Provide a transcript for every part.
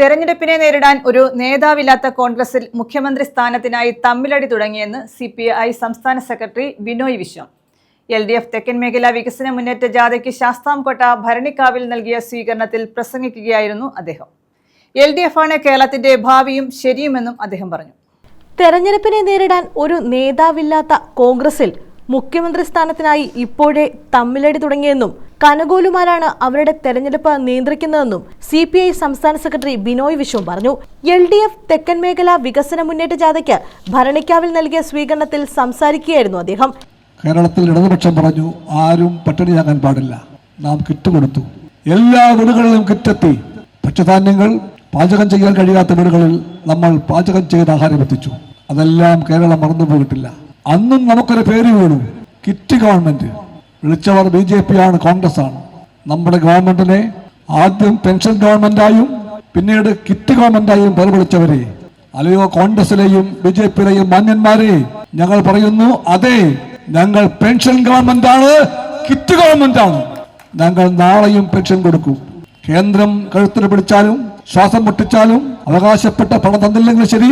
തെരഞ്ഞെടുപ്പിനെ നേരിടാൻ ഒരു നേതാവില്ലാത്ത കോൺഗ്രസിൽ മുഖ്യമന്ത്രി സ്ഥാനത്തിനായി തമ്മിലടി തുടങ്ങിയെന്ന് സി പി ഐ സംസ്ഥാന secretary Binoy Viswam. L D F തെക്കൻ മേഖല വികസന മുന്നേറ്റ ജാഥയ്ക്ക് ശാസ്താംകോട്ട ഭരണിക്കാവിൽ നൽകിയ സ്വീകരണത്തിൽ പ്രസംഗിക്കുകയായിരുന്നു അദ്ദേഹം. എൽ ഡി എഫ് ആണ് കേരളത്തിന്റെ ഭാവിയും ശരിയുമെന്നും അദ്ദേഹം പറഞ്ഞു. തെരഞ്ഞെടുപ്പിനെ നേരിടാൻ ഒരു നേതാവില്ലാത്ത കോൺഗ്രസിൽ മുഖ്യമന്ത്രി സ്ഥാനത്തിനായി ഇപ്പോഴേ തമ്മിലടി തുടങ്ങിയെന്നും കനകോലുമാരാണ് അവരുടെ തെരഞ്ഞെടുപ്പ് നിയന്ത്രിക്കുന്നതെന്നും സി പി ഐ സംസ്ഥാന സെക്രട്ടറി ബിനോയ് വിശ്വം പറഞ്ഞു. എൽ ഡി എഫ് തെക്കൻ മേഖല വികസന മുന്നേറ്റ ജാഥയ്ക്ക് ഭരണിക്കാവിൽ നൽകിയ സ്വീകരണത്തിൽ സംസാരിക്കുകയായിരുന്നു അദ്ദേഹം. കേരളത്തിൽ ഇടതുപക്ഷം പറഞ്ഞു ആരും പട്ടിണിയാകാൻ പാടില്ല നാം കിറ്റ് കൊടുത്തു എല്ലാ വീടുകളിലും കിറ്റെത്തി. ഭക്ഷ്യധാന്യങ്ങൾ പാചകം ചെയ്യാൻ കഴിയാത്ത വീടുകളിൽ നമ്മൾ പാചകം ചെയ്ത് ആഹാരം എത്തിച്ചു. അതെല്ലാം കേരളം മറന്നുപോയിട്ടില്ല. അന്നും നമുക്കൊരു പേര് വീണു. Kit government. വിളിച്ചവർ B J P ആണ് കോൺഗ്രസ് ആണ്. നമ്മുടെ ഗവൺമെന്റിനെ ആദ്യം പെൻഷൻ ഗവൺമെന്റായും പിന്നീട് കിറ്റ് ഗവൺമെന്റായും വിളിച്ചവരെ. അല്ലയോ കോൺഗ്രസിലെയും ബി ജെ പിയിലെയും മാന്യന്മാരെ ഞങ്ങൾ പറയുന്നു അതെ. ഞങ്ങൾ പെൻഷൻ ഗവൺമെന്റ് ആണ് കിറ്റ് ഗവൺമെന്റ് ആണ് ഞങ്ങൾ നാളെയും പെൻഷൻ കൊടുക്കും. കേന്ദ്രം കഴുത്തിന് പിടിച്ചാലും ശ്വാസം മുട്ടിച്ചാലും അവകാശപ്പെട്ട പണം തന്നില്ലെങ്കിൽ ശരി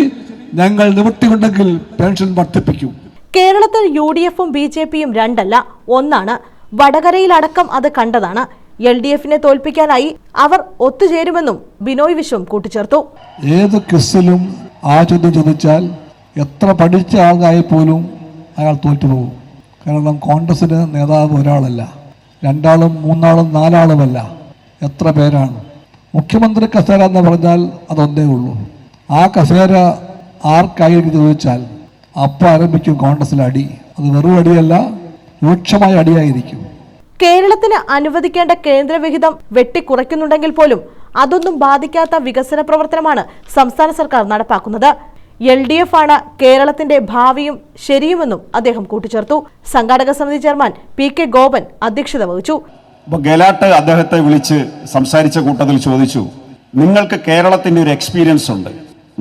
ഞങ്ങൾ നിവൃത്തിയുണ്ടെങ്കിൽ പെൻഷൻ വർദ്ധിപ്പിക്കും. കേരളത്തിൽ യു ഡി എഫും ബി ജെ പിയും രണ്ടല്ല. ഒന്നാണ് വടകരയിലടക്കം അത് കണ്ടതാണ്. എൽ ഡി എഫിനെ തോൽപ്പിക്കാനായി അവർ ഒത്തുചേരുമെന്നും ബിനോയ് വിശ്വം കൂട്ടിച്ചേർത്തു. ഏത് ക്വിസിലും ആ ചോദ്യം ചോദിച്ചാൽ എത്ര പഠിച്ച ആളായി പോലും അയാൾ തോറ്റുപോകും. കാരണം കോൺഗ്രസിന് നേതാവ് ഒരാളല്ല. രണ്ടാളും മൂന്നാളും നാലാളുമല്ല. എത്ര പേരാണ്? മുഖ്യമന്ത്രി കസേര എന്ന് പറഞ്ഞാൽ അതൊന്നേ ഉള്ളൂ. ആ കസേര ആർക്കായിരിക്കും ചോദിച്ചാൽ അപ്പം ആരംഭിക്കും കോൺഗ്രസിലെ അടി. അത് വെറും അടിയല്ല രൂക്ഷമായ അടിയായിരിക്കും. കേരളത്തിന് അനുവദിക്കേണ്ട കേന്ദ്രവിഹിതം വെട്ടിക്കുറയ്ക്കുന്നുണ്ടെങ്കിൽ പോലും അതൊന്നും ബാധിക്കാത്ത വികസന പ്രവർത്തനമാണ് സംസ്ഥാന സർക്കാർ നടപ്പാക്കുന്നത്. എൽ ഡി എഫ് ആണ് കേരളത്തിന്റെ ഭാവിയും ശരിയുമെന്നും അദ്ദേഹം കൂട്ടിച്ചേർത്തു. സംഘാടക സമിതി ചെയർമാൻ പി കെ ഗോപൻ അധ്യക്ഷത വഹിച്ചു. അപ്പോൾ ഗെലാട്ട് അദ്ദേഹത്തെ വിളിച്ച് സംസാരിച്ച കൂട്ടത്തിൽ ചോദിച്ചു നിങ്ങൾക്ക് കേരളത്തിന്റെ ഒരു എക്സ്പീരിയൻസ് ഉണ്ട്.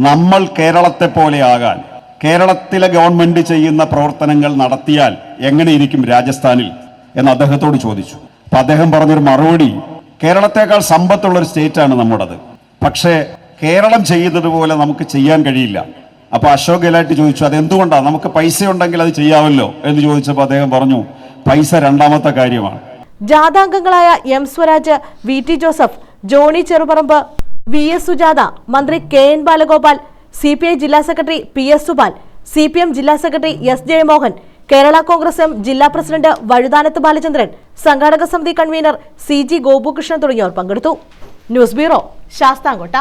നമ്മൾ കേരളത്തെ പോലെ ആകാൻ കേരളത്തിലെ ഗവൺമെന്റ് ചെയ്യുന്ന പ്രവർത്തനങ്ങൾ നടത്തിയാൽ എങ്ങനെയിരിക്കും രാജസ്ഥാനിൽ എന്ന് അദ്ദേഹത്തോട് ചോദിച്ചു. അപ്പൊ അദ്ദേഹം പറഞ്ഞൊരു മറുപടി കേരളത്തെക്കാൾ സമ്പത്തുള്ള ഒരു സ്റ്റേറ്റാണ് നമ്മുടേത്. പക്ഷേ കേരളം ചെയ്യുന്നത് പോലെ നമുക്ക് ചെയ്യാൻ കഴിയില്ല. അപ്പോൾ അശോക് ഗെലാട്ട് ചോദിച്ചു അതെന്തുകൊണ്ടാണ് നമുക്ക് പൈസ ഉണ്ടെങ്കിൽ അത് ചെയ്യാമല്ലോ? എന്ന് ചോദിച്ചപ്പോൾ അദ്ദേഹം പറഞ്ഞു പൈസ രണ്ടാമത്തെ കാര്യമാണ്. ജാഥാംഗങ്ങളായ M Swaraj V T Joseph Johny Cherupuramb V S Sujatha മന്ത്രി K N Balagopal C P I ജില്ലാ secretary P S Subal C P M ജില്ലാ secretary S Jayamohan Kerala Congress M ജില്ലാ പ്രസിഡന്റ് വഴുതാനത്ത് ബാലചന്ദ്രൻ സംഘാടക സമിതി കൺവീനർ സി ജി ഗോപുകൃഷ്ണൻ തുടങ്ങിയവർ പങ്കെടുത്തു. News bureau Sasthamkotta.